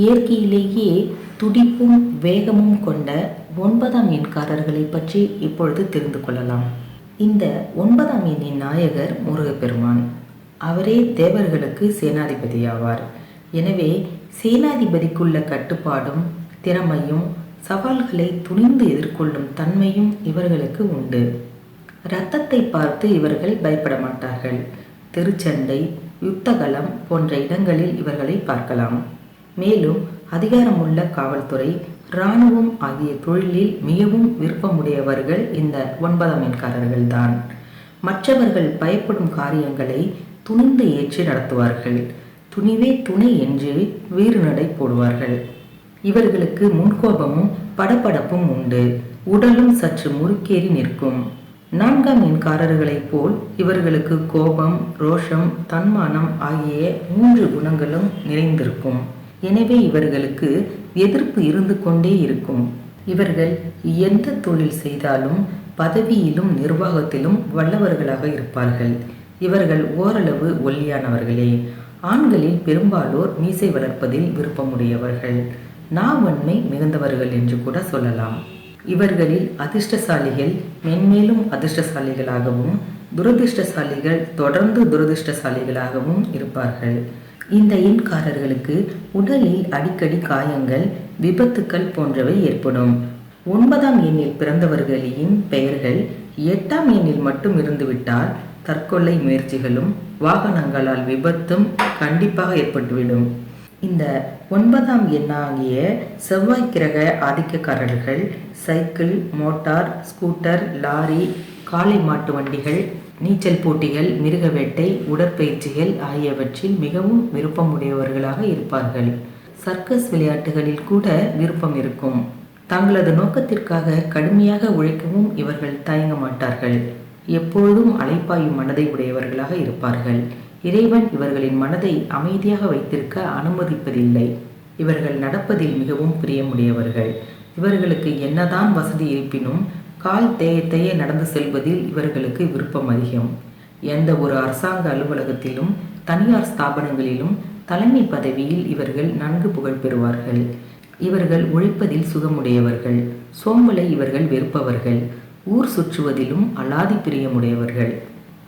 இயற்கையிலேயே துடிப்பும் வேகமும் கொண்ட ஒன்பதாம் எண்காரர்களை பற்றி இப்பொழுது தெரிந்து கொள்ளலாம். இந்த ஒன்பதாம் எண்ணின் நாயகர் முருகப்பெருமான். அவரே தேவர்களுக்கு சேனாதிபதியாவார். எனவே சேனாதிபதிக்குள்ள கட்டுப்பாடும் திறமையும் சவால்களை துணிந்து எதிர்கொள்ளும் தன்மையும் இவர்களுக்கு உண்டு. இரத்தத்தை பார்த்து இவர்கள் பயப்பட மாட்டார்கள். திருச்சண்டை யுத்தகலம் போன்ற இடங்களில் இவர்களை பார்க்கலாம். மேலும் அதிகாரமுள்ள காவல்துறை இராணுவம் ஆகிய தொழிலில் மிகவும் விருப்பமுடையவர்கள் இந்த ஒன்பதாம் எண்காரர்கள் தான் மற்றவர்கள் பயப்படும் காரியங்களை துணிந்து ஏற்றி நடத்துவார்கள். துணிவே துணை என்று வீறு நடை போடுவார்கள். இவர்களுக்கு முன்கோபமும் படபடப்பும் உண்டு. உடலும் சற்று முறுக்கேறி நிற்கும். நான்காம் எண்காரர்களைப் போல் இவர்களுக்கு கோபம் ரோஷம் தன்மானம் ஆகிய மூன்று குணங்களும் நிறைந்திருக்கும். எனவே இவர்களுக்கு எதிர்ப்பு இருந்து கொண்டே இருக்கும். இவர்கள் எந்த தொழில் செய்தாலும் பதவியிலும் நிர்வாகத்திலும் வல்லவர்களாக இருப்பார்கள். இவர்கள் ஓரளவு ஒல்லியானவர்களே. ஆண்களில் பெரும்பாலோர் மீசை வளர்ப்பதில் விருப்பமுடையவர்கள். நாவன்மை மிகுந்தவர்கள் என்று கூட சொல்லலாம். இவர்களில் அதிர்ஷ்டசாலிகள் மென்மேலும் அதிர்ஷ்டசாலிகளாகவும் துரதிர்ஷ்டசாலிகள் தொடர்ந்து துரதிர்ஷ்டசாலிகளாகவும் இருப்பார்கள். இந்த எண்காரர்களுக்கு உடலில் அடிக்கடி காயங்கள் விபத்துக்கள் போன்றவை ஏற்படும். ஒன்பதாம் எண்ணில் பிறந்தவர்களின் பெயர்கள் எட்டாம் எண்ணில் மட்டும் இருந்துவிட்டால் தற்கொலை முயற்சிகளும் வாகனங்களால் விபத்தும் கண்டிப்பாக ஏற்பட்டுவிடும். இந்த ஒன்பதாம் எண்ணாகிய செவ்வாய் கிரக ஆதிக்கக்காரர்கள் சைக்கிள் மோட்டார் ஸ்கூட்டர் லாரி காளை மாட்டு வண்டிகள் நீச்சல் போட்டிகள் மிருக வேட்டை உடற்பயிற்சிகள் ஆகியவற்றில் மிகவும் விருப்பமுடையவர்களாக இருப்பார்கள். சர்க்கஸ் விளையாட்டுகளில் கூட விருப்பம் இருக்கும். தங்களது நோக்கத்திற்காக கடுமையாக உழைக்கவும் இவர்கள் தயங்க மாட்டார்கள். எப்பொழுதும் அலைப்பாயும் மனதை உடையவர்களாக இருப்பார்கள். இறைவன் இவர்களின் மனதை அமைதியாக வைத்திருக்க அனுமதிப்பதில்லை. இவர்கள் நடப்பதில் மிகவும் பிரியமுடையவர்கள். இவர்களுக்கு என்னதான் வசதி இருப்பினும் கால் தேயத்தையே நடந்து செல்வதில் இவர்களுக்கு விருப்பம் அதிகம். எந்த ஒரு அரசாங்க அலுவலகத்திலும் தனியார் ஸ்தாபனங்களிலும் தலைமை பதவியில் இவர்கள் நன்கு புகழ் பெறுவார்கள். இவர்கள் உழைப்பதில் சுகமுடையவர்கள். சோம்பலை இவர்கள் வெறுப்பவர்கள். ஊர் சுற்றுவதிலும் அலாதி பிரியமுடையவர்கள்.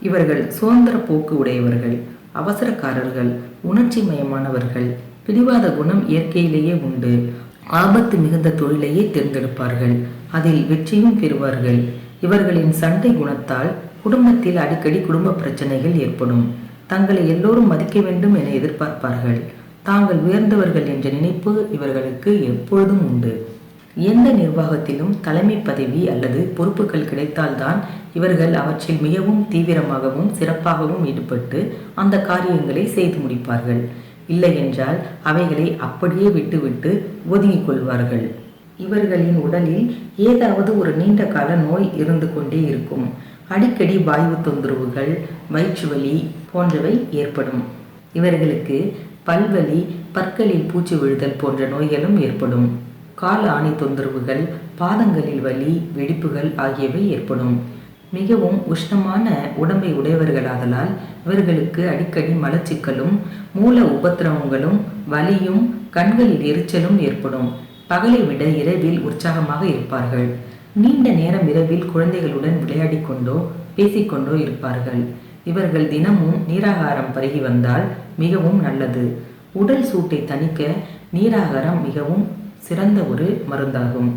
இவர்கள் சுதந்திர போக்கு உடையவர்கள். அவசரக்காரர்கள் உணர்ச்சி மயமானவர்கள். பிடிவாத குணம் இயற்கையிலேயே உண்டு. ஆபத்து மிகுந்த தொழிலையே தேர்ந்தெடுப்பார்கள். அதில் வெற்றியும் பெறுவார்கள். இவர்களின் சண்டை குணத்தால் குடும்பத்தில் அடிக்கடி குடும்ப பிரச்சனைகள் ஏற்படும். தங்களை எல்லோரும் மதிக்க வேண்டும் என எதிர்பார்ப்பார்கள். தாங்கள் உயர்ந்தவர்கள் என்ற நினைப்பு இவர்களுக்கு எப்பொழுதும் உண்டு. எந்த நிர்வாகத்திலும் தலைமை பதவி அல்லது பொறுப்புகள் கிடைத்தால்தான் இவர்கள் அவற்றில் மிகவும் தீவிரமாகவும் சிறப்பாகவும் ஈடுபட்டு அந்த காரியங்களை செய்து முடிப்பார்கள். இல்லை என்றால் அவைகளை அப்படியே விட்டுவிட்டு ஒதுங்கிக் கொள்வார்கள் இவர்களின் உடலில் ஏதாவது ஒரு நீண்ட கால நோய் இருந்து கொண்டே இருக்கும். அடிக்கடி வாயு தொந்தரவுகள் வயிற்றுவலி போன்றவை ஏற்படும். இவர்களுக்கு பல்வலி பற்களில் பூச்சி விழுதல் போன்ற நோய்களும் ஏற்படும். கால் ஆணி தொந்தரவுகள் பாதங்களில் வலி வெடிப்புகள் ஆகியவை ஏற்படும். மிகவும் உஷ்ணமான உடம்பை உடையவர்களாதலால் இவர்களுக்கு அடிக்கடி மலச்சிக்கலும் மூல உபத்திரவங்களும் வலியும் கண்களில் எரிச்சலும் ஏற்படும். பகலை விட இரவில் உற்சாகமாக இருப்பார்கள். நீண்ட நேரம் இரவில் குழந்தைகளுடன் விளையாடி கொண்டோ பேசிக்கொண்டோ இருப்பார்கள். இவர்கள் தினமும் நீராகாரம் பருகி வந்தால் மிகவும் நல்லது. உடல் சூட்டை தணிக்க நீராகாரம் மிகவும் சிறந்த ஒரு மருந்தாகும்.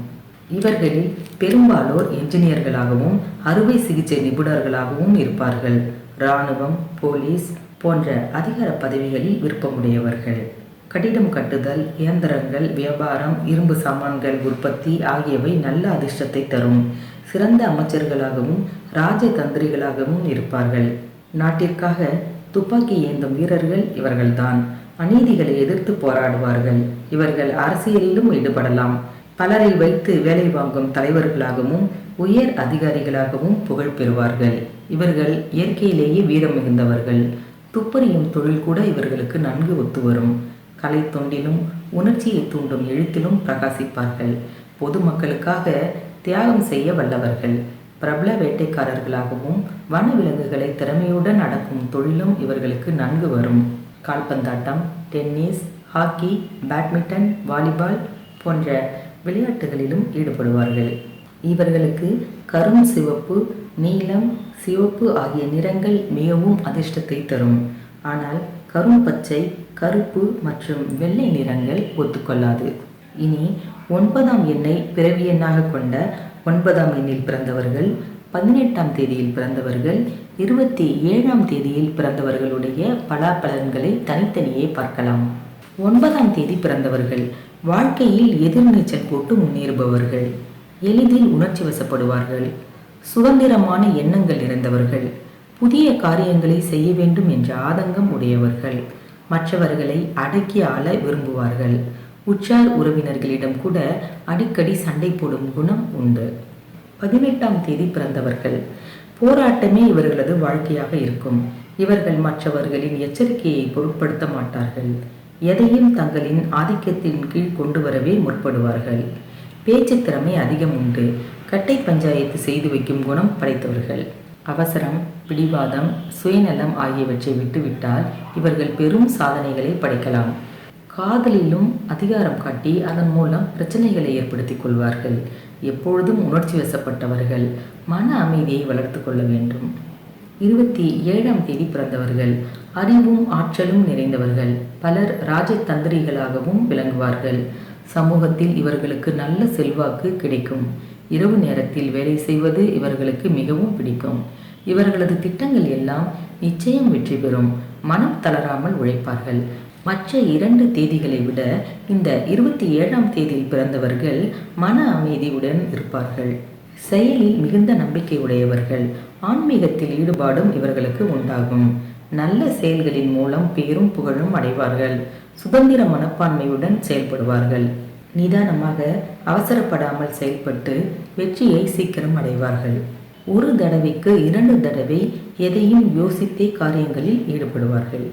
இவர்களில் பெரும்பாலோர் என்ஜினியர்களாகவும் அறுவை சிகிச்சை நிபுணர்களாகவும் இருப்பார்கள். இராணுவம் போலீஸ் போன்ற அதிகார பதவிகளில் விருப்பமுடையவர்கள். கட்டிடம் கட்டுதல் இயந்திரங்கள் வியாபாரம் இரும்பு சாமான்கள் உற்பத்தி ஆகியவை நல்ல அதிர்ஷ்டத்தை தரும். சிறந்த அமைச்சர்களாகவும் ராஜதந்திரிகளாகவும் இருப்பார்கள். நாட்டிற்காக துப்பாக்கி ஏந்தும் வீரர்கள் இவர்கள்தான். அநீதிகளை எதிர்த்து போராடுவார்கள். இவர்கள் அரசியலிலும் ஈடுபடலாம். பலரை வைத்து வேலை வாங்கும் தலைவர்களாகவும் உயர் அதிகாரிகளாகவும் புகழ் பெறுவார்கள். இவர்கள் இயற்கையிலேயே வீரம் மிகுந்தவர்கள். துப்பறியும் தொழில் கூட இவர்களுக்கு நன்கு ஒத்து வரும். கலை தொண்டிலும் உணர்ச்சியை தூண்டும் எழுத்திலும் பிரகாசிப்பார்கள். பொதுமக்களுக்காக தியாகம் செய்ய வல்லவர்கள். பிரபல வேட்டைக்காரர்களாகவும் வனவிலங்குகளை திறமையுடன் அடக்கும் தொழிலும் இவர்களுக்கு நன்கு வரும். கால்பந்தாட்டம் டென்னிஸ் ஹாக்கி பேட்மிண்டன் வாலிபால் போன்ற விளையாட்டுகளிலும் ஈடுபடுவார்கள். இவர்களுக்கு கரும் சிவப்பு நீலம் சிவப்பு ஆகிய நிறங்கள் மிகவும் அதிர்ஷ்டத்தை தரும். ஆனால் கரும் பச்சை கருப்பு மற்றும் வெள்ளை நிறங்கள் ஒத்துக்கொள்ளாது. இனி ஒன்பதாம் எண்ணை பிறவி எண்ணாக கொண்ட ஒன்பதாம் எண்ணில் பிறந்தவர்கள் பதினெட்டாம் தேதியில் பிறந்தவர்கள் இருபத்தி ஏழாம் தேதியில் பிறந்தவர்களுடைய பலாபலன்களை தனித்தனியே பார்க்கலாம். ஒன்பதாம் தேதி பிறந்தவர்கள் வாழ்க்கையில் எதிர்நீச்சல் போட்டு முன்னேறுபவர்கள் எளிதில் உணர்ச்சி வசப்படுவார்கள் சுதந்திரமான எண்ணங்கள் இருந்தவர்கள் புதிய காரியங்களை செய்ய வேண்டும் என்ற ஆதங்கம் உடையவர்கள் மற்றவர்களை அடக்கி ஆள விரும்புவார்கள். உற்றார் உறவினர்களிடம் கூட அடிக்கடி சண்டை போடும் குணம் உண்டு. பதினெட்டாம் தேதி பிறந்தவர்கள். போராட்டமே இவர்களது வாழ்க்கையாக இருக்கும். இவர்கள் மற்றவர்களின் எச்சரிக்கையை பொருட்படுத்த மாட்டார்கள். எதையும் தங்களின் ஆதிக்கத்தின் கீழ் கொண்டு வரவே முற்படுவார்கள். பேச்சு திறமை அதிகம் உண்டு. கட்டை பஞ்சாயத்து செய்து வைக்கும் குணம் படைத்தவர்கள். அவசரம் பிடிவாதம் சுயநலம் ஆகியவற்றை விட்டுவிட்டால் இவர்கள் பெரும் சாதனைகளை படைக்கலாம். காதலிலும் அதிகாரம் காட்டி அதன் மூலம் பிரச்சனைகளை ஏற்படுத்திக் கொள்வார்கள். எப்பொழுதும் உணர்ச்சி வசப்பட்டவர்கள் மன அமைதியை வளர்த்து கொள்ள வேண்டும். இருபத்தி ஏழாம் தேதி பிறந்தவர்கள். அறிவும் ஆற்றலும் நிறைந்தவர்கள். பலர் ராஜதந்திரிகளாகவும் விளங்குவார்கள். சமூகத்தில் இவர்களுக்கு நல்ல செல்வாக்கு கிடைக்கும். இரவு நேரத்தில் வேலை செய்வது இவர்களுக்கு மிகவும் பிடிக்கும். இவர்களது திட்டங்கள் எல்லாம் நிச்சயம் வெற்றி பெறும். மனம் தளராமல் உழைப்பார்கள். மற்ற இரண்டு தேதிகளை விட இந்த இருபத்தி ஏழாம் தேதியில் பிறந்தவர்கள் மன அமைதியுடன் இருப்பார்கள். செயலில் மிகுந்த நம்பிக்கை உடையவர்கள் ஆன்மீகத்தில் ஈடுபாடும் இவர்களுக்கு உண்டாகும். நல்ல செயல்களின் மூலம் பேரும் புகழும் அடைவார்கள். சுதந்திர மனப்பான்மையுடன் செயல்படுவார்கள். நிதானமாக அவசரப்படாமல் செயல்பட்டு வெற்றியை சீக்கிரம் அடைவார்கள். ஒரு தடவைக்கு இரண்டு தடவை எதையும் யோசித்தே காரியங்களில் ஈடுபடுவார்கள்.